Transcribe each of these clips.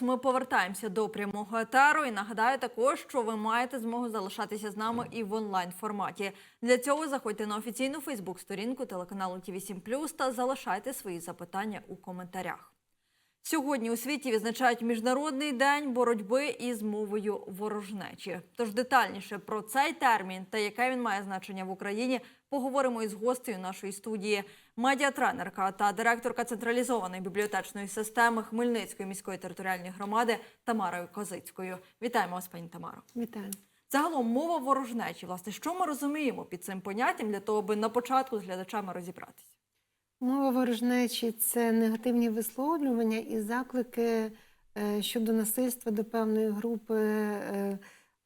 Ми повертаємося до прямого етеру і нагадаю також, що ви маєте змогу залишатися з нами і в онлайн форматі. Для цього заходьте на офіційну Фейсбук-сторінку телеканалу ТВ 7 та залишайте свої запитання у коментарях. Сьогодні у світі відзначають міжнародний день боротьби із мовою ворожнечі. Тож детальніше про цей термін та яке він має значення в Україні, поговоримо із гостею нашої студії, медіатренерка та директорка централізованої бібліотечної системи Хмельницької міської територіальної громади Тамарою Козицькою. Вітаємо вас, пані Тамаро. Вітаю. Загалом мова ворожнечі. Власне, що ми розуміємо під цим поняттям для того, аби на початку з глядачами розібратися? Мова ворожнечі це негативні висловлювання і заклики е, щодо насильства до певної групи е,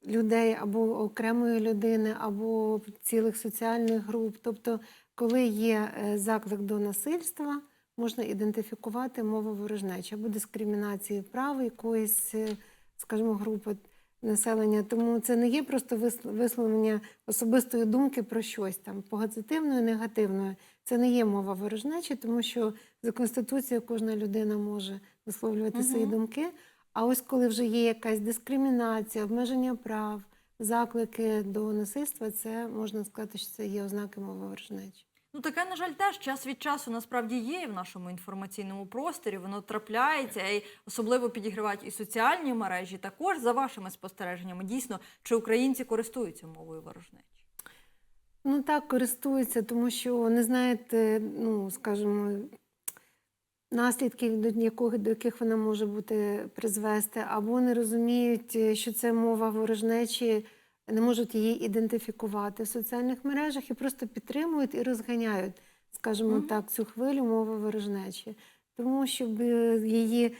людей або окремої людини, або цілих соціальних груп. Тобто, коли є е, заклик до насильства, можна ідентифікувати мову ворожнечі або дискримінації прав якоїсь, е, скажімо, групи населення. Тому це не є просто вис- висловлення особистої думки про щось там позитивною, негативною. Це не є мова ворожнечі, тому що за конституцією кожна людина може висловлювати свої думки. А ось коли вже є якась дискримінація, обмеження прав, заклики до насильства, це можна сказати, що це є ознаки мови ворожнечі. Ну таке, на жаль, теж час від часу насправді є і в нашому інформаційному просторі. Воно трапляється і особливо підігривають і соціальні мережі. Також за вашими спостереженнями, дійсно, чи українці користуються мовою ворожнечі? Ну так, користуються, тому що не знаєте, ну скажімо, наслідків, до яких вона може бути призвести, або не розуміють, е, що це мова ворожнечі, не можуть її ідентифікувати в соціальних мережах і просто підтримують і розганяють, скажімо так, цю хвилю мови ворожнечі. Тому щоб е, її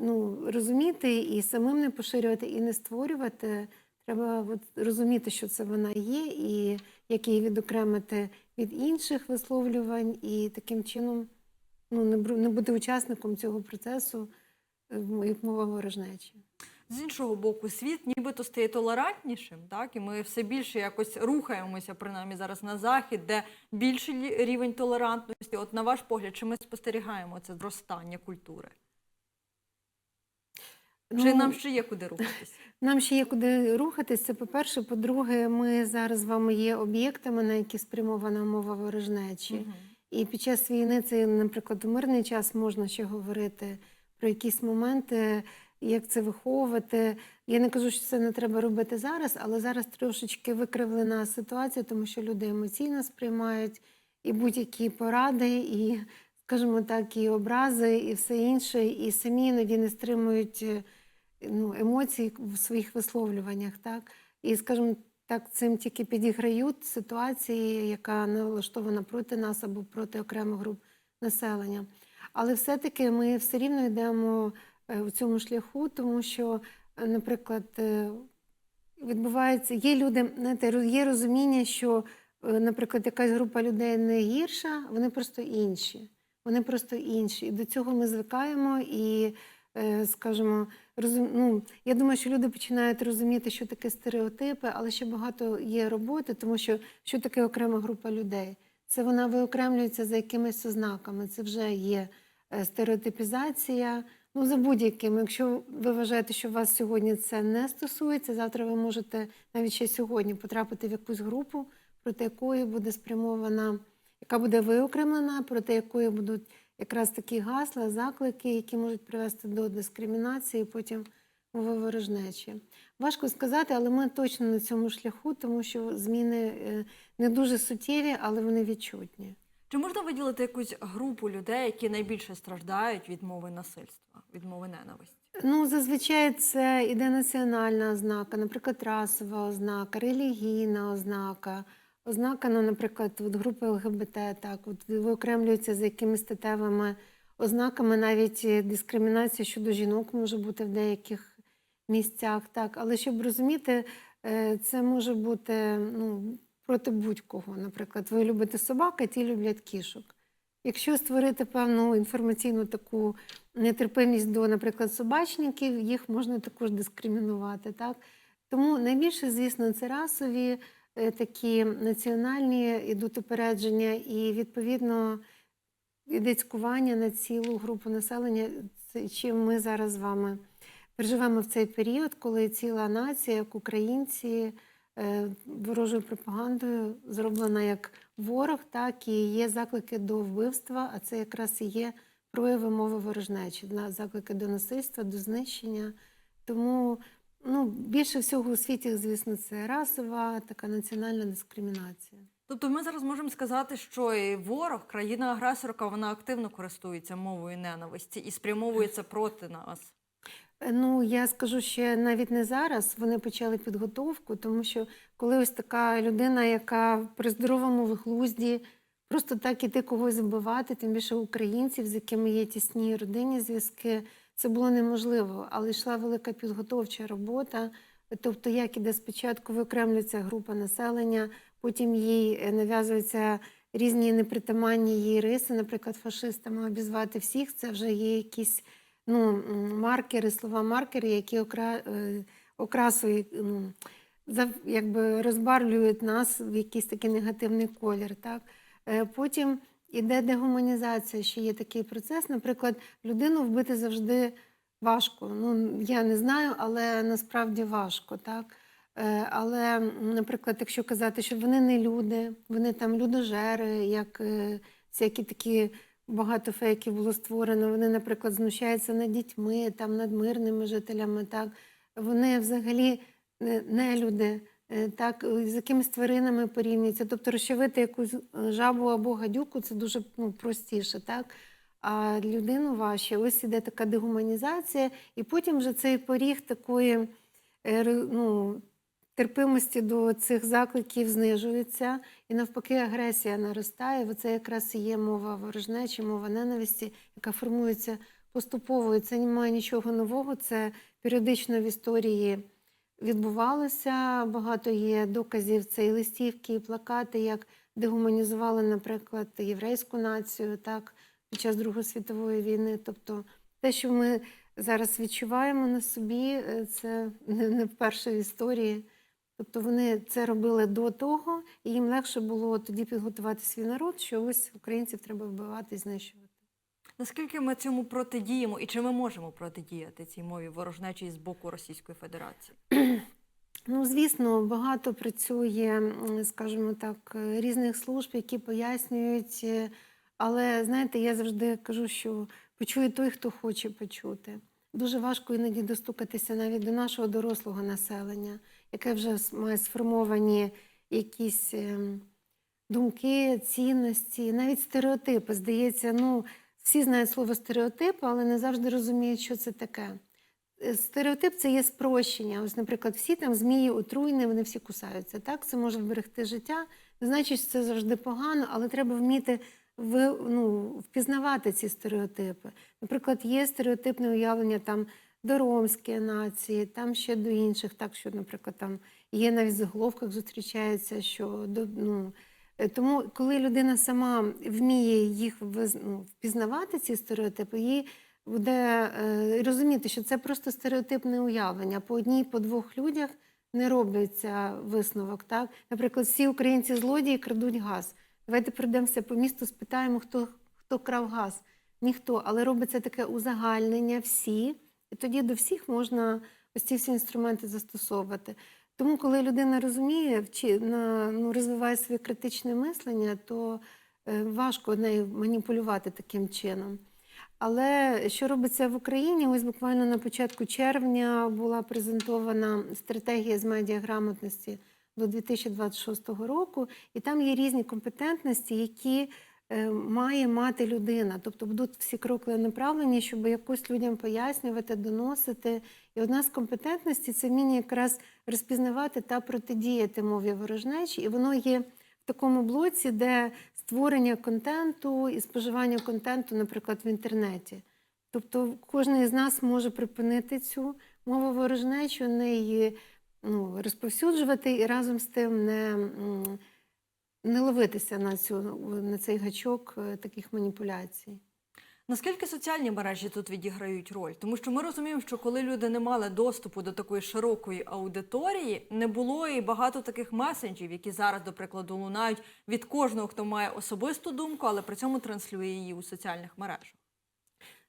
ну, розуміти і самим не поширювати, і не створювати, треба от розуміти, що це вона є, і як її відокремити від інших висловлювань, і таким чином ну, не, бути учасником цього процесу, е, як мова ворожнечі. З іншого боку, світ нібито стає толерантнішим, так і ми все більше якось рухаємося, принаймні зараз на захід, де більший рівень толерантності. От на ваш погляд, чи ми спостерігаємо це зростання культури? Чи Ну, нам ще є куди рухатися? Нам ще є куди рухатись. Це по-перше. По-друге, ми зараз з вами є об'єктами, на які спрямована мова ворожнечі. Мгм. І під час війни, це, наприклад, у мирний час можна ще говорити про якісь моменти, як це виховувати. Я не кажу, що це не треба робити зараз, але зараз трошечки викривлена ситуація, тому що люди емоційно сприймають і будь-які поради, і, скажімо так, і образи, і все інше, і самі іноді не стримують е, ну, емоцій в своїх висловлюваннях. Так? І, скажімо так, цим тільки підіграють ситуації, яка налаштована проти нас або проти окремих груп населення. Але все-таки ми все рівно йдемо е, в цьому шляху, тому що, е, наприклад, е, відбувається, є люди, знаєте, є розуміння, що, наприклад, якась група людей не гірша, вони просто інші. Вони просто інші. І до цього ми звикаємо і, скажімо, розум... ну, я думаю, що люди починають розуміти, що таке стереотипи, але ще багато є роботи, тому що що таке окрема група людей? Це вона виокремлюється за якимись ознаками. Це вже є е, стереотипізація. Ну, за будь-яким. Якщо ви вважаєте, що вас сьогодні це не стосується, завтра ви можете навіть ще сьогодні потрапити в якусь групу, проти якої буде спрямована, яка буде виокремлена, проти якої будуть якраз такі гасла, заклики, які можуть привести до дискримінації, потім ворожнечі. Важко сказати, але ми точно на цьому шляху, тому що зміни е, не дуже суттєві, але вони відчутні. Чи можна виділити якусь групу людей, які найбільше страждають від мови насильства, від мови ненависті? Ну, зазвичай це іде національна ознака, наприклад, расова ознака, релігійна ознака, ознака, ну, наприклад, от групи ЛГБТ, так, от виокремлюються за якимись статевими ознаками, навіть дискримінація щодо жінок може бути в деяких місцях. Так. Але щоб розуміти, е, це може бути ну, проти будь-кого. Наприклад, ви любите собак, а ті люблять кішок. Якщо створити певну інформаційну таку нетерпимість до, наприклад, собачників, їх можна також дискримінувати. Так? Тому найбільше, звісно, це расові такі національні ідуть упередження, і відповідно іде цькування на цілу групу населення, чим ми зараз з вами переживемо в цей період, коли ціла нація, як українці, е, ворожою пропагандою зроблена як ворог, так і є заклики до вбивства, а це якраз і є прояви мови ворожнечі, заклики до насильства, до знищення. Тому ну, більше всього у світі, звісно, це расова така національна дискримінація. Тобто ми зараз можемо сказати, що і ворог, країна-агресорка, вона активно користується мовою ненависті і спрямовується проти нас. Е, Ну, я скажу ще навіть не зараз. Вони почали підготовку, тому що коли ось така людина, яка при здоровому глузді, просто так іти когось вбивати, тим більше українців, з якими є тісні родинні зв'язки, це було неможливо. Але йшла велика підготовча робота. Тобто, як іде спочатку виокремлюється група населення, потім їй е, нав'язуються різні непритаманні її риси, наприклад, фашистами обізвати всіх, це вже є якісь ну, маркери, слова маркери, які окра... е, окрасують, ну, якби розбарлюють нас в якийсь такий негативний колір. Так? Е, Потім іде дегуманізація, ще є такий процес. Наприклад, людину вбити завжди важко. Ну, я не знаю, але насправді важко. Так? Е, Але, наприклад, якщо казати, що вони не люди, вони там людожери, як е, всякі такі багато фейків було створено. Вони, наприклад, знущаються над дітьми, там над мирними жителями. Так вони взагалі не, не люди. Е, Так, е, з якимись тваринами порівнюються. Тобто розчавити якусь е, жабу або гадюку це дуже ну, простіше, так? А людину важче. Ось іде така дегуманізація, і потім вже цей поріг такої ну, терпимості до цих закликів знижується, і навпаки, агресія наростає. Бо це якраз і є мова ворожнечі, мова ненависті, яка формується поступово. І це немає нічого нового. Це періодично в історії відбувалося. Багато є доказів. Це і листівки, і плакати, як дегуманізували, наприклад, єврейську націю, так під час Другої світової війни. Тобто, те, що ми зараз відчуваємо на собі, е, це не, не вперше в історії. Тобто вони це робили до того, і їм легше було тоді підготувати свій народ, що ось українців треба вбивати і знищувати. Наскільки ми цьому протидіємо і чи ми можемо протидіяти цій мові ворожнечі з боку Російської Федерації? Ну, звісно, багато працює, скажімо так, е, різних служб, які пояснюють. е, Але знаєте, я завжди кажу, що почує той, хто хоче почути. Дуже важко іноді достукатися навіть до нашого дорослого населення, яке вже має сформовані якісь ем, думки, цінності, навіть стереотипи. Здається, ну всі знають слово стереотип, але не завжди розуміють, що це таке. Е, Стереотип це є спрощення. Ось, наприклад, всі там змії отруйні, вони всі кусаються. Так, це може вберегти життя. Не значить, що це завжди погано, але треба вміти ви, ну, впізнавати ці стереотипи. Наприклад, є стереотипне уявлення там до ромської нації, там ще до інших, так що, наприклад, там є навіть в заголовках зустрічається, що до ну. Е, Тому, коли людина сама вміє їх ну, впізнавати, ці стереотипи, їй буде е, розуміти, що це просто стереотипне уявлення. По одній, по двох людях не робиться висновок. Так? Наприклад, всі українці злодії крадуть газ. Давайте пройдемося по місту, спитаємо, хто, хто крав газ. Ніхто, але робиться таке узагальнення всі, і тоді до всіх можна ось ці всі інструменти застосовувати. Тому, коли людина розуміє, вчи, на, ну, розвиває своє критичне мислення, то е, важко нею маніпулювати таким чином. Але що робиться в Україні? Ось буквально на початку червня була презентована стратегія з медіаграмотності до 2026 року, і там є різні компетентності, які має мати людина. Тобто будуть всі кроки направлені, щоб якось людям пояснювати, доносити. І одна з компетентностей це вміння якраз розпізнавати та протидіяти мові ворожнечі. І воно є в такому блоці, де створення контенту і споживання контенту, наприклад, в інтернеті. Тобто кожен із нас може припинити цю мову ворожнечу, не її ну, розповсюджувати і разом з тим не, не ловитися на, цю, на цей гачок е, таких маніпуляцій. Наскільки соціальні мережі тут відіграють роль? Тому що ми розуміємо, що коли люди не мали доступу до такої широкої аудиторії, не було і багато таких месенджів, які зараз, до прикладу, лунають від кожного, хто має особисту думку, але при цьому транслює її у соціальних мережах.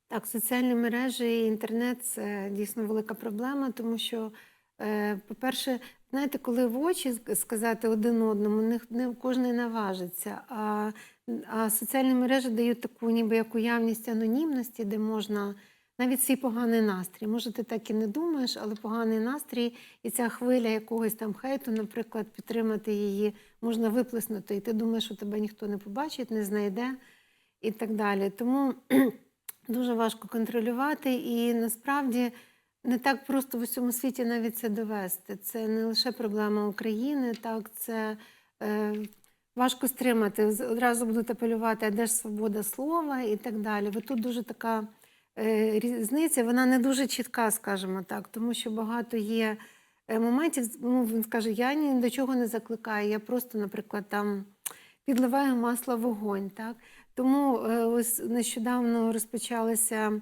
Так, соціальні мережі і інтернет це дійсно велика проблема, тому що, по-перше, знаєте, коли в очі сказати один одному, не, не кожен наважиться. А, а соціальні мережі дають таку ніби як уявність анонімності, де можна навіть свій поганий настрій. Може, ти так і не думаєш, але поганий настрій і ця хвиля якогось там хейту, наприклад, підтримати її можна виплеснути, і ти думаєш, що тебе ніхто не побачить, не знайде і так далі. Тому дуже важко контролювати, і насправді не так просто в усьому світі навіть це довести. Це не лише проблема України, так це е, важко стримати. Одразу будуть апелювати, а де ж свобода слова і так далі. Бо тут дуже така е, різниця, вона не дуже чітка, скажімо так, тому що багато є е, моментів. Ну, він скаже, я ні до чого не закликаю, я просто, наприклад, там підливаю масло в вогонь. Так? Тому е, ось нещодавно розпочалися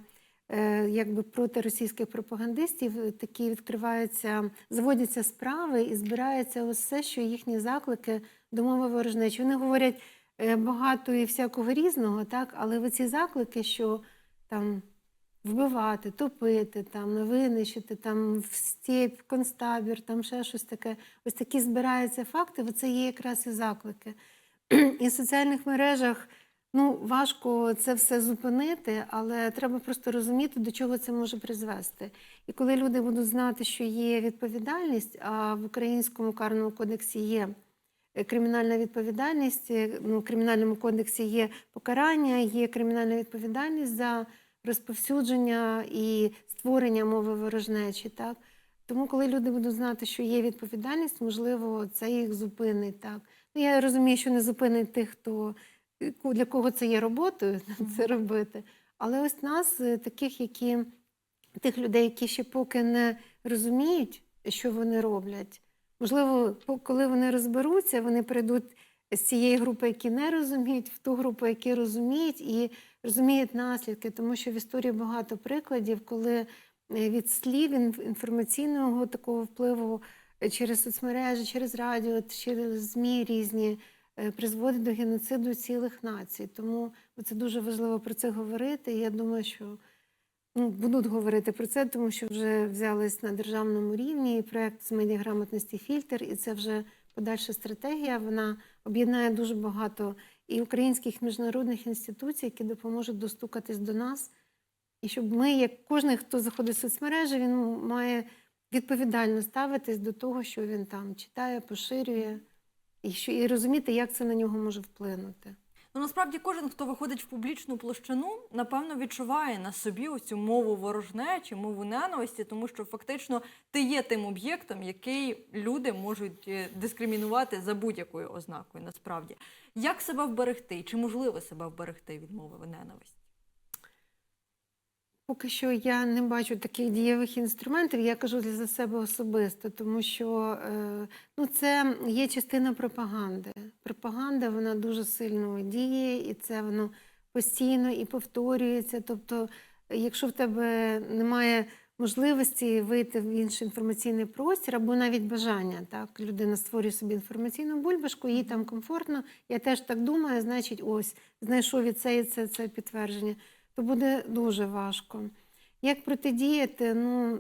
якби проти російських пропагандистів е, такі відкриваються, заводяться справи і збирається все, що їхні заклики до мови ворожнечі. Вони говорять е, багато і всякого різного, так, але оці заклики, що там вбивати, топити, там, винищити, там, в степь, в концтабір, там ще щось таке. Ось такі збираються факти, оце є якраз і заклики. І в соціальних мережах ну, важко це все зупинити, але треба просто розуміти, до чого це може призвести. І коли люди будуть знати, що є відповідальність, а в українському карному кодексі є е, кримінальна відповідальність, е, ну, в кримінальному кодексі є покарання, є кримінальна відповідальність за розповсюдження і створення мови ворожнечі. Так? Тому, коли люди будуть знати, що є відповідальність, можливо, це їх зупинить. Так? Ну, я розумію, що не зупинить тих, хто для кого це є роботою, це робити. Але ось нас, е, таких, які тих людей, які ще поки не розуміють, що вони роблять. Можливо, коли вони розберуться, вони прийдуть з цієї групи, які не розуміють, в ту групу, які розуміють і розуміють наслідки, тому що в історії багато прикладів, коли е, від слів інформаційного такого впливу через соцмережі, через радіо, через ЗМІ різні призводить до геноциду цілих націй. Тому це дуже важливо про це говорити. Я думаю, що ну, будуть говорити про це, тому що вже взялись на державному рівні проект з медіаграмотності фільтр, і це вже подальша стратегія. Вона об'єднає дуже багато і українських міжнародних інституцій, які допоможуть достукатись до нас. І щоб ми, як кожен, хто заходить в соцмережі, він має відповідально ставитись до того, що він там читає, поширює, і, що, і розуміти, як це на нього може вплинути. Ну насправді кожен, хто виходить в публічну площину, напевно відчуває на собі оцю мову ворожнечі, мову ненависті, тому що фактично ти є тим об'єктом, який люди можуть е, дискримінувати за будь-якою ознакою. Насправді, як себе вберегти, чи можливо себе вберегти від мови ненависті? Поки що я не бачу таких дієвих інструментів, я кажу для себе особисто, тому що е, ну, це є частина пропаганди. Пропаганда вона дуже сильно діє, і це воно постійно і повторюється. Тобто, якщо в тебе немає можливості вийти в інший інформаційний простір або навіть бажання, так людина створює собі інформаційну бульбашку, їй там комфортно. Я теж так думаю, значить, ось знайшов і це, і це, це підтвердження то буде дуже важко. Як протидіяти? Ну,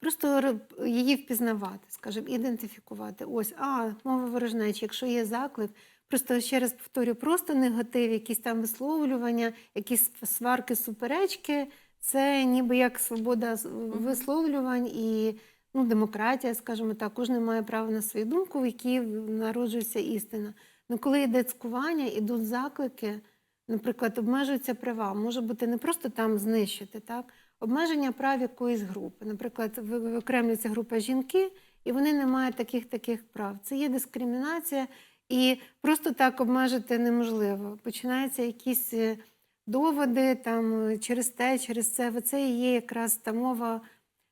просто її впізнавати, скажімо, ідентифікувати. Ось, а, мова ворожнечі, якщо є заклик, просто ще раз повторю, просто негатив, якісь там висловлювання, якісь сварки, суперечки, це ніби як свобода висловлювань і ну, демократія, скажімо так, кожен має право на свою думку, в якій народжується істина. Ну, коли йде цькування, ідуть заклики, наприклад, обмежуються права, може бути не просто там знищити, так? обмеження прав якоїсь групи. Наприклад, ви- виокремлюється група жінки, і вони не мають таких таких прав. Це є дискримінація, і просто так обмежити неможливо. Починаються якісь е, доводи там е, через те, через це. Це і є якраз та мова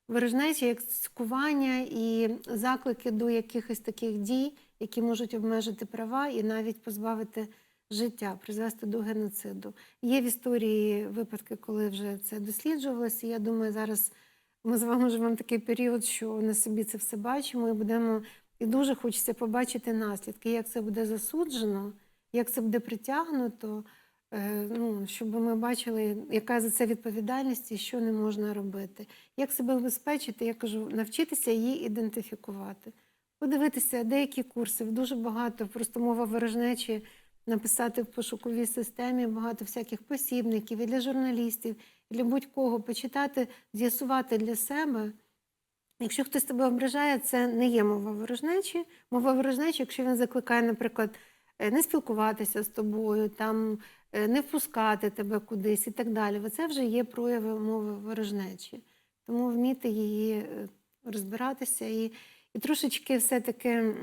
ворожнечі, як цькування і заклики до якихось таких дій, які можуть обмежити права і навіть позбавити життя, призвести до геноциду. Є в історії випадки, коли вже це досліджувалося. Я думаю, зараз ми з вами живемо такий період, що на собі це все бачимо і будемо. І дуже хочеться побачити наслідки, як це буде засуджено, як це буде притягнуто. е, ну, щоб ми бачили, яка за це відповідальність і що не можна робити. Як себе убезпечити, я кажу, навчитися її ідентифікувати. Подивитися, деякі курси, дуже багато, просто мова ворожнечі, написати в пошуковій системі багато всяких посібників і для журналістів, і для будь-кого почитати, з'ясувати для себе. Якщо хтось тебе ображає, це не є мова ворожнечі. Мова ворожнечі, якщо він закликає, наприклад, е, не спілкуватися з тобою, там, е, не впускати тебе кудись і так далі. Це вже є прояви мови ворожнечі. Тому вміти її е, розбиратися і, і трошечки все-таки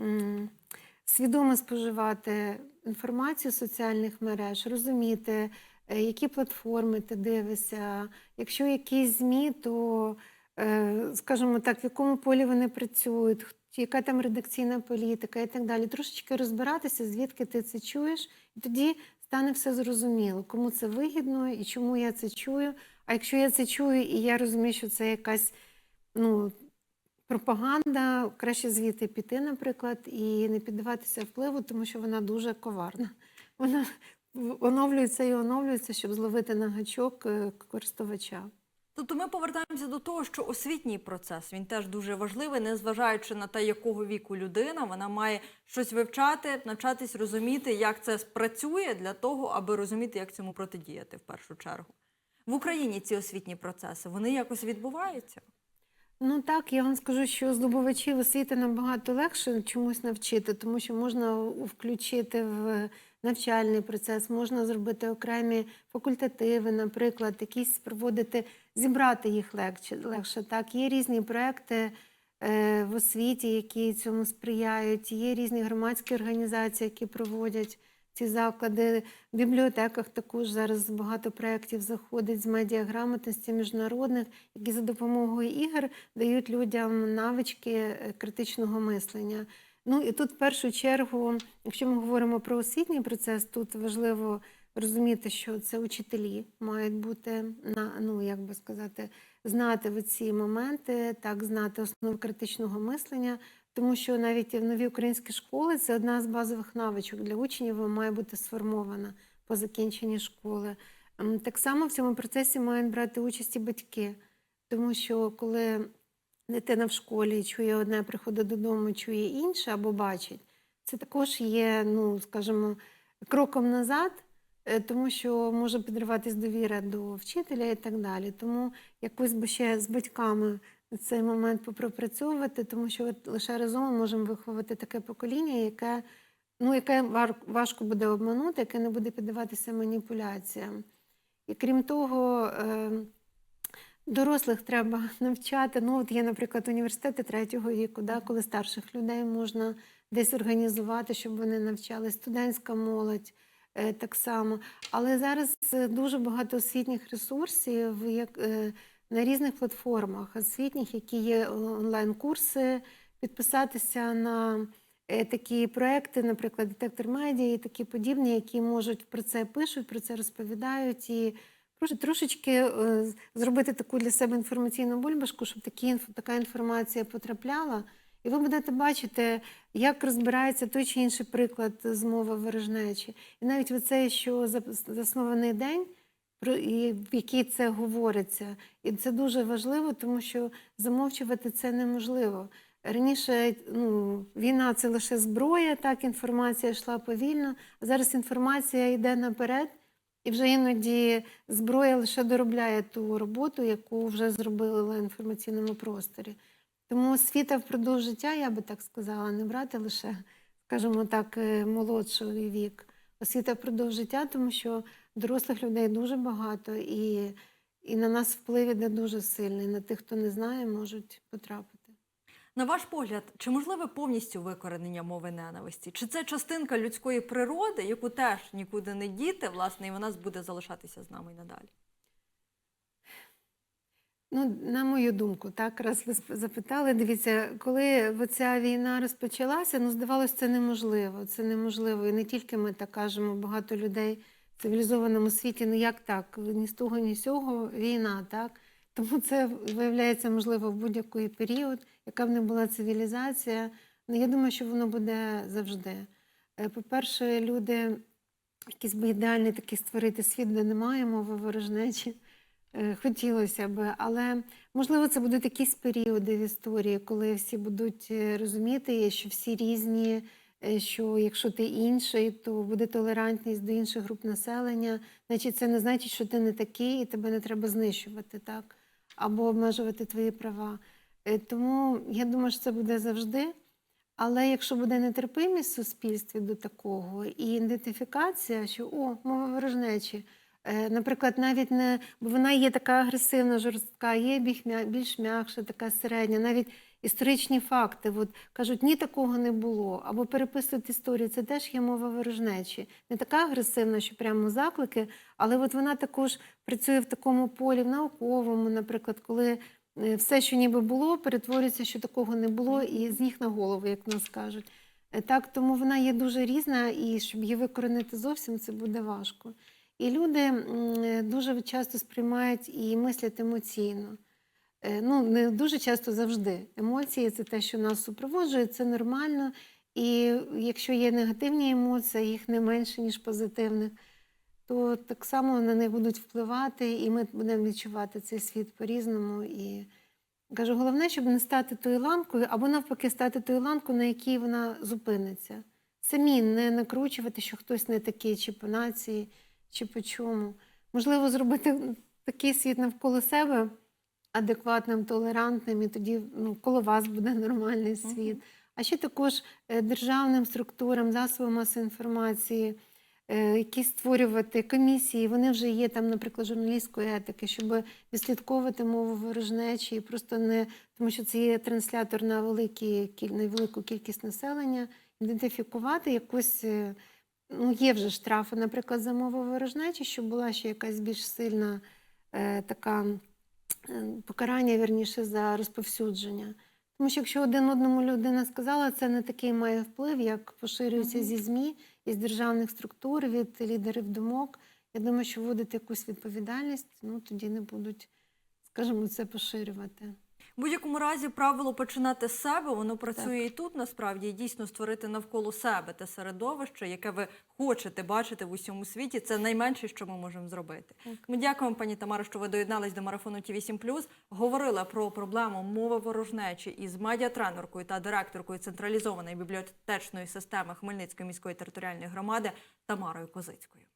свідомо споживати інформацію соціальних мереж, розуміти, е, які платформи ти дивишся. Якщо якісь ЗМІ, то е, скажімо так, в якому полі вони працюють, яка там редакційна політика і так далі. Трошечки розбиратися, звідки ти це чуєш, і тоді стане все зрозуміло, кому це вигідно і чому я це чую. А якщо я це чую і я розумію, що це якась ну, пропаганда, краще звідти піти, наприклад, і не піддаватися впливу, тому що вона дуже коварна. Вона оновлюється і оновлюється, щоб зловити на гачок е, користувача. Тобто ми повертаємося до того, що освітній процес він теж дуже важливий, незважаючи на те, якого віку людина, вона має щось вивчати, навчатись розуміти, як це спрацює для того, аби розуміти, як цьому протидіяти в першу чергу. В Україні ці освітні процеси вони якось відбуваються. Ну так, я вам скажу, що здобувачів освіти набагато легше чомусь навчити, тому що можна включити в навчальний процес, можна зробити окремі факультативи, наприклад, якісь проводити, зібрати їх легше. легше так. Є різні проекти е, в освіті, які цьому сприяють, є різні громадські організації, які проводять ці заклади. В бібліотеках також зараз багато проєктів заходить з медіаграмотності міжнародних, які за допомогою ігор дають людям навички е, критичного мислення. Ну і тут, в першу чергу, якщо ми говоримо про освітній процес, тут важливо розуміти, що це учителі мають бути на ну як би сказати, знати в ці моменти, так знати основи критичного мислення, тому що навіть в нові українські школи це одна з базових навичок для учнів має бути сформована по закінченні школи. Так само в цьому процесі мають брати участь і батьки, тому що коли дитина в школі чує одне, приходить додому, чує інше або бачить, це також є, ну скажімо, кроком назад, е, тому що може підриватись довіра до вчителя і так далі. Тому якось би ще з батьками цей момент попропрацьовувати, тому що от лише разом ми можемо виховати таке покоління, яке, ну, яке важко буде обманути, яке не буде піддаватися маніпуляціям. І крім того, е, дорослих треба навчати. Ну, от є, наприклад, університети третього віку, да, коли старших людей можна десь організувати, щоб вони навчали, студентська молодь е, так само. Але зараз е, дуже багато освітніх ресурсів як, е, на різних платформах освітніх, які є онлайн-курси, підписатися на е, такі проекти, наприклад, детектор медіа і такі подібні, які можуть про це пишуть, про це розповідають і Прошу трошечки е, зробити таку для себе інформаційну бульбашку, щоб такі, така інформація потрапляла. І ви будете бачити, як розбирається той чи інший приклад з мови ворожнечі. І навіть оцей, що заснований день, про і в який це говориться. І це дуже важливо, тому що замовчувати це неможливо. Раніше ну, війна це лише зброя, так інформація йшла повільно. А зараз інформація йде наперед, і вже іноді зброя лише доробляє ту роботу, яку вже зробили в інформаційному просторі. Тому освіта впродовж життя, я би так сказала, не брати лише, скажімо так, е, молодший вік. Освіта впродовж життя, тому що дорослих людей дуже багато, і, і на нас вплив іде дуже сильний. На тих, хто не знає, можуть потрапити. На ваш погляд, чи можливе повністю викоренення мови ненависті? Чи це частинка людської природи, яку теж нікуди не діти, власне, і вона буде залишатися з нами й надалі? Ну, на мою думку, так раз ви запитали. Дивіться, коли ця війна розпочалася, ну здавалося, це неможливо. Це неможливо. І не тільки ми так кажемо, багато людей в цивілізованому світі. Ну як так? Ні з того, ні з цього війна, так? Тому це виявляється можливо в будь-який період, яка б не була цивілізація. Ну, я думаю, що воно буде завжди. Е, По-перше, люди якийсь би ідеальний такий створити світ, де немає мови ворожнечі. Е, Хотілося б, але можливо це будуть якісь періоди в історії, коли всі будуть е, розуміти, що всі різні, е, що якщо ти інший, то буде толерантність до інших груп населення. Значить, це не значить, що ти не такий і тебе не треба знищувати, так? Або обмежувати твої права. Тому я думаю, що це буде завжди. Але якщо буде нетерпимість в суспільстві до такого і ідентифікація, що о, мова ворожнечі, наприклад, навіть не бо вона є така агресивна, жорстка, є більш м'якша, така середня, навіть історичні факти. От кажуть, ні такого не було. Або переписують історію, це теж є мова ворожнечі. Не така агресивна, що прямо заклики, але от вона також працює в такому полі, в науковому, наприклад, коли е, все, що ніби було, перетворюється, що такого не було, і з ніг на голову, як нас кажуть. Е, Так, тому вона є дуже різна, і щоб її викоренити зовсім, це буде важко. І люди дуже часто сприймають і мислять емоційно. Е, Ну, не дуже часто завжди. Емоції це те, що нас супроводжує, це нормально. І якщо є негативні емоції, їх не менше, ніж позитивних, то так само на них будуть впливати, і ми будемо відчувати цей світ по-різному. І кажу, головне, щоб не стати тою ланкою, або навпаки, стати тою ланкою, на якій вона зупиниться. Самі не накручувати, що хтось не такий, чи по нації, чи по чому. Можливо, зробити такий світ навколо себе адекватним, толерантним, і тоді ну, коло вас буде нормальний світ. А ще також е, державним структурам, засобам масової інформації, е, які створювати комісії. Вони вже є там, наприклад, журналістської етики, щоб відслідковувати мову ворожнечі, і просто не тому, що це є транслятор на великі на велику кількість населення, ідентифікувати якусь. Ну, є вже штрафи, наприклад, за мову ворожнечі, щоб була ще якась більш сильна е, така е, покарання, вірніше, за розповсюдження. Тому що якщо один одному людина сказала, це не такий має вплив, як поширюється зі ЗМІ, із державних структур, від лідерів думок. Я думаю, що вводити якусь відповідальність, ну тоді не будуть, скажімо, це поширювати. В будь-якому разі правило починати з себе, воно працює і тут насправді і дійсно створити навколо себе те середовище, яке ви хочете бачити в усьому світі. Це найменше, що ми можемо зробити. Ми дякуємо, пані Тамаро, що ви доєднались до марафону ТІВІ 7 Говорила про проблему мови ворожнечі із медіатренеркою та директоркою централізованої бібліотечної системи Хмельницької міської територіальної громади Тамарою Козицькою.